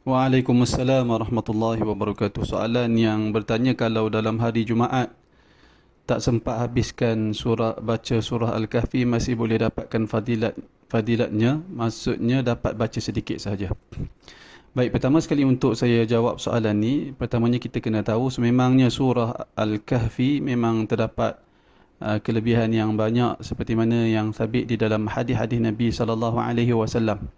Waalaikumsalam warahmatullahi wabarakatuh. Soalan yang bertanya kalau dalam hari Jumaat tak sempat habiskan surah baca surah Al-Kahfi masih boleh dapatkan fadilat fadilatnya maksudnya dapat baca sedikit saja. Baik, pertama sekali untuk saya jawab soalan ni, pertamanya kita kena tahu sememangnya surah Al-Kahfi memang terdapat uh, kelebihan yang banyak seperti mana yang sabit di dalam hadis-hadis Nabi sallallahu alaihi wasallam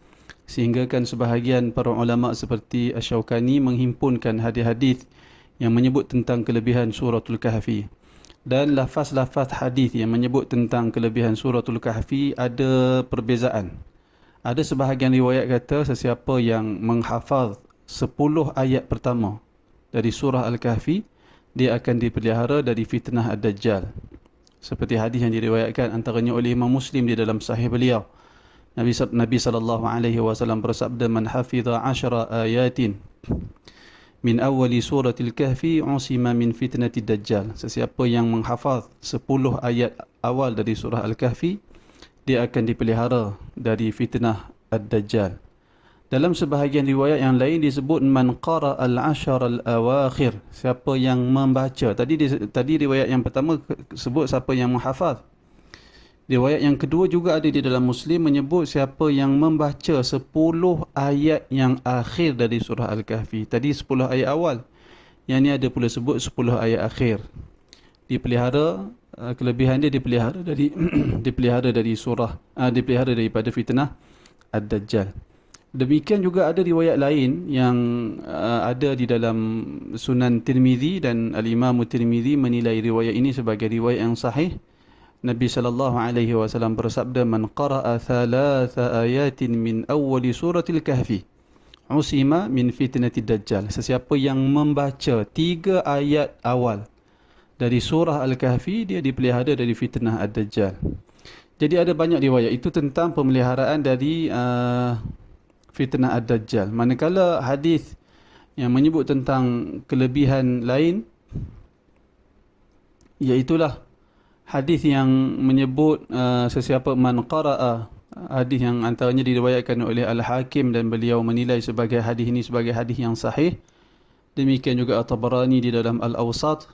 sehingga kan sebahagian para ulama seperti Asy-Syaukani menghimpunkan hadis-hadis yang menyebut tentang kelebihan suratul kahfi. Dan lafaz-lafaz hadis yang menyebut tentang kelebihan suratul kahfi ada perbezaan. Ada sebahagian riwayat kata sesiapa yang menghafaz 10 ayat pertama dari surah al-kahfi dia akan dipelihara dari fitnah ad-dajjal. Seperti hadis yang diriwayatkan antaranya oleh Imam Muslim di dalam sahih beliau Nabi Nabi sallallahu alaihi wasallam bersabda man hafiza 10 ayatin min awwali suratil kahfi usima min fitnatid dajjal. Sesiapa yang menghafaz 10 ayat awal dari surah al-kahfi dia akan dipelihara dari fitnah ad-dajjal. Dalam sebahagian riwayat yang lain disebut man qara al-ashar al-awakhir. Siapa yang membaca tadi tadi riwayat yang pertama sebut siapa yang menghafaz Riwayat yang kedua juga ada di dalam Muslim menyebut siapa yang membaca 10 ayat yang akhir dari surah Al-Kahfi. Tadi 10 ayat awal. Yang ni ada pula sebut 10 ayat akhir. Dipelihara uh, kelebihan dia dipelihara dari dipelihara dari surah uh, dipelihara daripada fitnah Ad-Dajjal. Demikian juga ada riwayat lain yang uh, ada di dalam Sunan Tirmizi dan Al-Imam Tirmizi menilai riwayat ini sebagai riwayat yang sahih. Nabi sallallahu alaihi wasallam bersabda man qara'a thalatha ayatin min awwali suratil kahfi usima min fitnatid dajjal. Sesiapa yang membaca tiga ayat awal dari surah al-kahfi dia dipelihara dari fitnah ad-dajjal. Jadi ada banyak riwayat itu tentang pemeliharaan dari uh, fitnah ad-dajjal. Manakala hadis yang menyebut tentang kelebihan lain iaitulah hadis yang menyebut uh, sesiapa man qara'a hadis yang antaranya diriwayatkan oleh Al-Hakim dan beliau menilai sebagai hadis ini sebagai hadis yang sahih. Demikian juga At-Tabarani di dalam Al-Awsat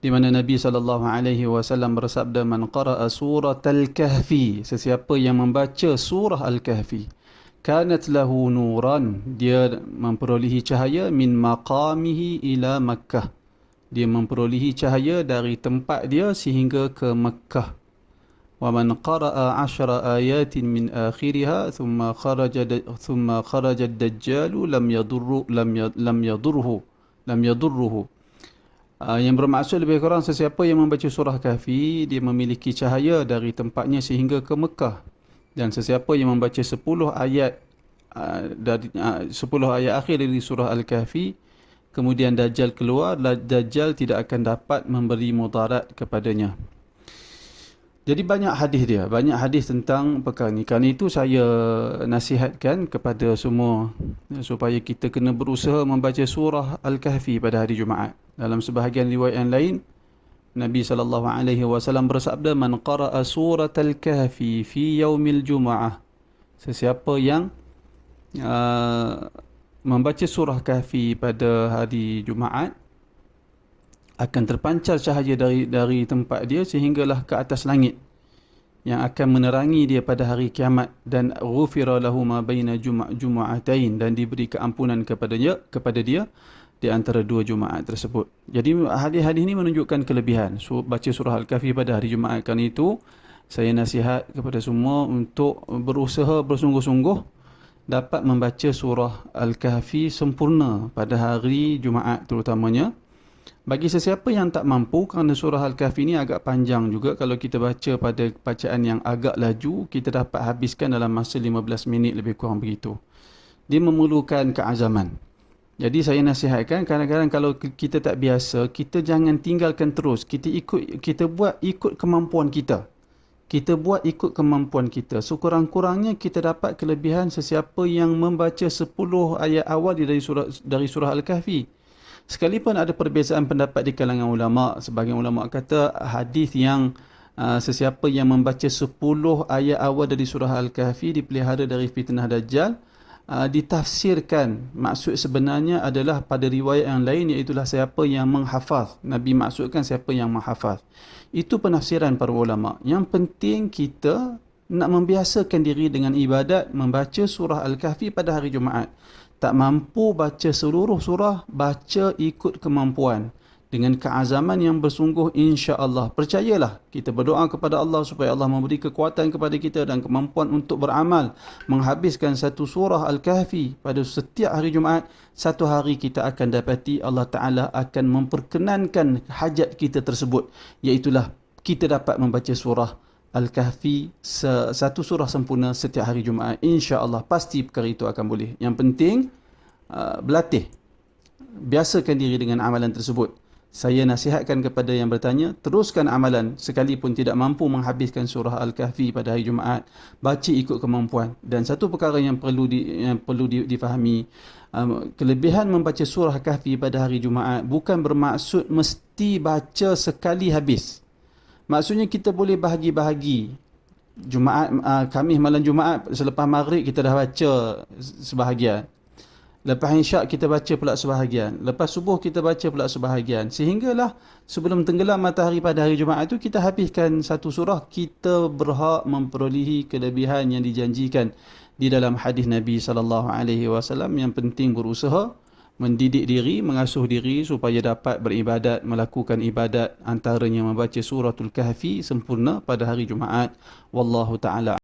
di mana Nabi sallallahu alaihi wasallam bersabda man qara'a surah al-kahfi sesiapa yang membaca surah al-kahfi kanat lahu nuran dia memperolehi cahaya min maqamihi ila makkah dia memperolehi cahaya dari tempat dia sehingga ke Mekah. Wa man qara'a 'ashra ayatin min akhiriha thumma kharaja thumma kharaja ad-dajjal lam yadurru lam lam yadurruhu lam yadurruhu. Uh, yang bermaksud lebih kurang sesiapa yang membaca surah kahfi dia memiliki cahaya dari tempatnya sehingga ke Mekah dan sesiapa yang membaca 10 ayat uh, dari uh, 10 ayat akhir dari surah al-kahfi kemudian Dajjal keluar, Dajjal tidak akan dapat memberi mudarat kepadanya. Jadi banyak hadis dia, banyak hadis tentang perkara ini. Kerana itu saya nasihatkan kepada semua supaya kita kena berusaha membaca surah Al-Kahfi pada hari Jumaat. Dalam sebahagian riwayat yang lain, Nabi sallallahu alaihi wasallam bersabda man qara'a surat al-kahfi fi yaumil jumu'ah sesiapa yang uh, membaca surah kahfi pada hari Jumaat akan terpancar cahaya dari dari tempat dia sehinggalah ke atas langit yang akan menerangi dia pada hari kiamat dan ghufira lahu ma baina jumu'atain dan diberi keampunan kepada dia kepada dia di antara dua Jumaat tersebut. Jadi hadis-hadis ini menunjukkan kelebihan so, baca surah Al-Kahfi pada hari Jumaat kan itu saya nasihat kepada semua untuk berusaha bersungguh-sungguh dapat membaca surah Al-Kahfi sempurna pada hari Jumaat terutamanya. Bagi sesiapa yang tak mampu kerana surah Al-Kahfi ini agak panjang juga kalau kita baca pada bacaan yang agak laju, kita dapat habiskan dalam masa 15 minit lebih kurang begitu. Dia memerlukan keazaman. Jadi saya nasihatkan kadang-kadang kalau kita tak biasa, kita jangan tinggalkan terus. Kita ikut kita buat ikut kemampuan kita kita buat ikut kemampuan kita. Sekurang-kurangnya kita dapat kelebihan sesiapa yang membaca 10 ayat awal dari surah dari surah Al-Kahfi. Sekalipun ada perbezaan pendapat di kalangan ulama, sebagian ulama kata hadis yang uh, sesiapa yang membaca 10 ayat awal dari surah Al-Kahfi dipelihara dari fitnah dajjal. Uh, ditafsirkan maksud sebenarnya adalah pada riwayat yang lain iaitu siapa yang menghafaz. Nabi maksudkan siapa yang menghafaz. Itu penafsiran para ulama. Yang penting kita nak membiasakan diri dengan ibadat membaca surah al-kahfi pada hari Jumaat. Tak mampu baca seluruh surah baca ikut kemampuan dengan keazaman yang bersungguh insya-Allah. Percayalah, kita berdoa kepada Allah supaya Allah memberi kekuatan kepada kita dan kemampuan untuk beramal menghabiskan satu surah Al-Kahfi pada setiap hari Jumaat, satu hari kita akan dapati Allah Taala akan memperkenankan hajat kita tersebut, iaitu kita dapat membaca surah Al-Kahfi satu surah sempurna setiap hari Jumaat. Insya-Allah pasti perkara itu akan boleh. Yang penting uh, berlatih. Biasakan diri dengan amalan tersebut. Saya nasihatkan kepada yang bertanya, teruskan amalan sekalipun tidak mampu menghabiskan surah Al-Kahfi pada hari Jumaat. Baca ikut kemampuan. Dan satu perkara yang perlu di, yang perlu di, difahami, um, kelebihan membaca surah Al-Kahfi pada hari Jumaat bukan bermaksud mesti baca sekali habis. Maksudnya kita boleh bahagi-bahagi. Jumaat, uh, kami malam Jumaat selepas maghrib kita dah baca sebahagian. Lepas insyak kita baca pula sebahagian. Lepas subuh kita baca pula sebahagian. Sehinggalah sebelum tenggelam matahari pada hari Jumaat itu kita habiskan satu surah. Kita berhak memperolehi kelebihan yang dijanjikan di dalam hadis Nabi SAW. Yang penting berusaha mendidik diri, mengasuh diri supaya dapat beribadat, melakukan ibadat antaranya membaca suratul kahfi sempurna pada hari Jumaat. Wallahu ta'ala.